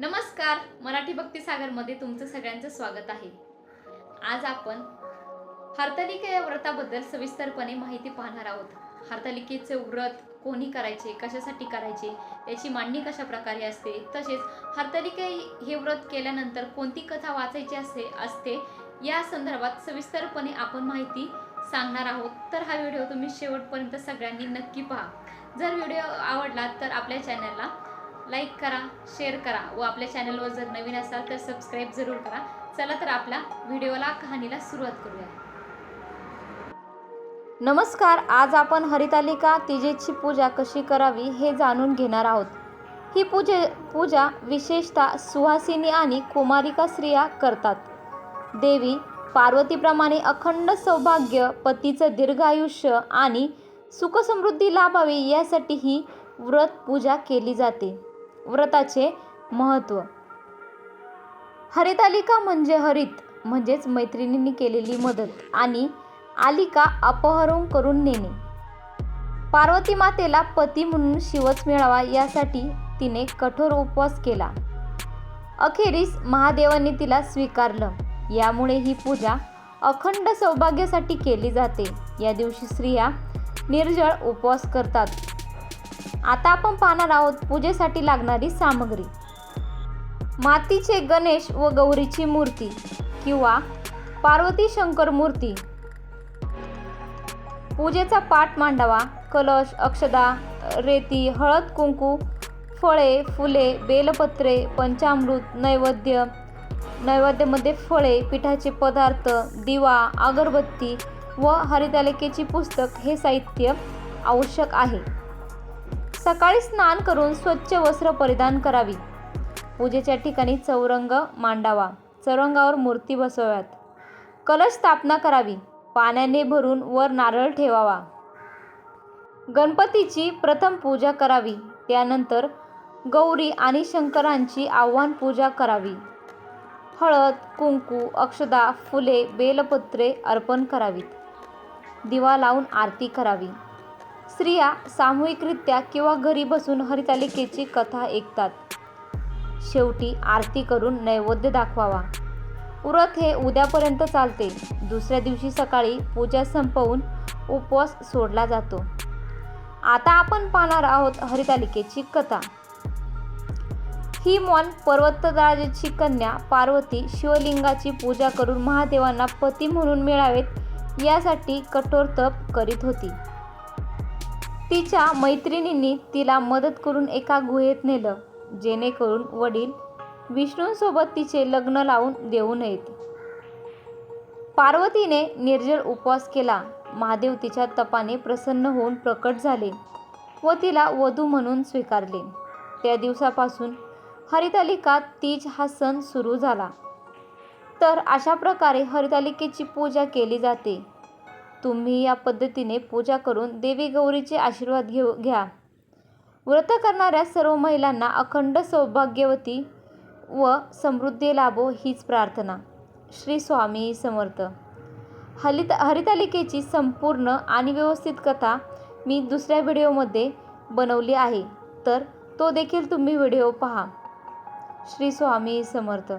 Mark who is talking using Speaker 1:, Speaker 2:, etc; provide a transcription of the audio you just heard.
Speaker 1: नमस्कार मराठी भक्ती सागरमध्ये तुमचं सगळ्यांचं स्वागत आहे. आज आपण हरतालिका या व्रताबद्दल सविस्तरपणे माहिती पाहणार आहोत. हरतालिकेचे व्रत कोणी करायचे कशासाठी करायचे त्याची मांडणी कशा प्रकारे असते तसेच हरतालिका हे व्रत केल्यानंतर कोणती कथा वाचायची असते असते या संदर्भात सविस्तरपणे आपण माहिती सांगणार आहोत. तर हा व्हिडिओ तुम्ही शेवटपर्यंत सगळ्यांनी नक्की पहा. जर व्हिडिओ आवडला तर आपल्या चॅनलला लाईक करा शेअर करा व आपल्या चॅनलवर जर नवीन असाल तर सबस्क्राईब जरूर करा. चला तर आपल्या व्हिडिओला कहाणीला सुरुवात करूया.
Speaker 2: नमस्कार आज आपण हरितालिका तिजेची पूजा कशी करावी हे जाणून घेणार आहोत. ही पूजे पूजा विशेषतः सुहासिनी आणि कुमारिका स्त्रिया करतात. देवी पार्वतीप्रमाणे अखंड सौभाग्य पतीचं दीर्घायुष्य आणि सुखसमृद्धी लाभावी यासाठी ही व्रत पूजा केली जाते. व्रताचे महत्त्व. हरितालिका म्हणजे हरित म्हणजेच मैत्रिणींनी केलेली मदत आणि आलिका अपहरण करून नेणे. पार्वती मातेला पती म्हणून शिवच मिळावा यासाठी तिने कठोर उपवास केला. अखेरीस महादेवाने तिला स्वीकारलं. यामुळे ही पूजा अखंड सौभाग्यासाठी केली जाते. या दिवशी स्त्रिया निर्जळ उपवास करतात. आता आपण पाहणार आहोत पूजेसाठी लागणारी सामग्री. मातीचे गणेश व गौरीची मूर्ती किंवा पार्वती शंकर मूर्ती. पूजेचा पाठ मांडावा कलश अक्षदा रेती हळद कुंकू फळे फुले बेलपत्रे पंचामृत नैवेद्य नैवेद्यामध्ये फळे पिठाचे पदार्थ दिवा अगरबत्ती व हरितालिकेची पुस्तक हे साहित्य आवश्यक आहे. सकाळी स्नान करून स्वच्छ वस्त्र परिधान करावी. पूजेच्या ठिकाणी चौरंग मांडावा चौरंगावर मूर्ती बसवाव्यात. कलश स्थापना करावी. पाण्याने भरून वर नारळ ठेवावा. गणपतीची प्रथम पूजा करावी. त्यानंतर गौरी आणि शंकरांची आव्हान पूजा करावी. हळद कुंकू अक्षदा फुले बेलपत्रे अर्पण करावीत. दिवा लावून आरती करावी. स्त्रिया सामूहिकरित्या किंवा घरी बसून हरितालिकेची कथा ऐकतात. शेवटी आरती करून नैवेद्य दाखवावा. व्रत हे उद्यापर्यंत चालते. दुसऱ्या दिवशी सकाळी पूजा संपवून उपवास सोडला जातो. आता आपण पाहणार आहोत हरितालिकेची कथा. ही मॉन पर्वतराजाची कन्या पार्वती शिवलिंगाची पूजा करून महादेवांना पती म्हणून मिळावेत यासाठी कठोर तप करीत होती. तिच्या मैत्रिणींनी तिला मदत करून एका गुहेत नेलं जेणेकरून वडील विष्णूंसोबत तिचे लग्न लावून देऊ नयेत. पार्वतीने निर्जल उपवास केला. महादेव तिच्या तपाने प्रसन्न होऊन प्रकट झाले व तिला वधू म्हणून स्वीकारले. त्या दिवसापासून हरितालिका तीज हा सण सुरू झाला. तर अशा प्रकारे हरितालिकेची पूजा केली जाते. तुम्ही या पद्धतीने पूजा करून देवी गौरीचे आशीर्वाद घेऊ घ्या. व्रत करणाऱ्या सर्व महिलांना अखंड सौभाग्यवती व समृद्धी लाभो हीच प्रार्थना. श्री स्वामी समर्थ. हलित हरितालिकेची संपूर्ण आणि व्यवस्थित कथा मी दुसऱ्या व्हिडिओमध्ये बनवली आहे. तर तो देखील तुम्ही व्हिडिओ पहा. श्री स्वामी समर्थ.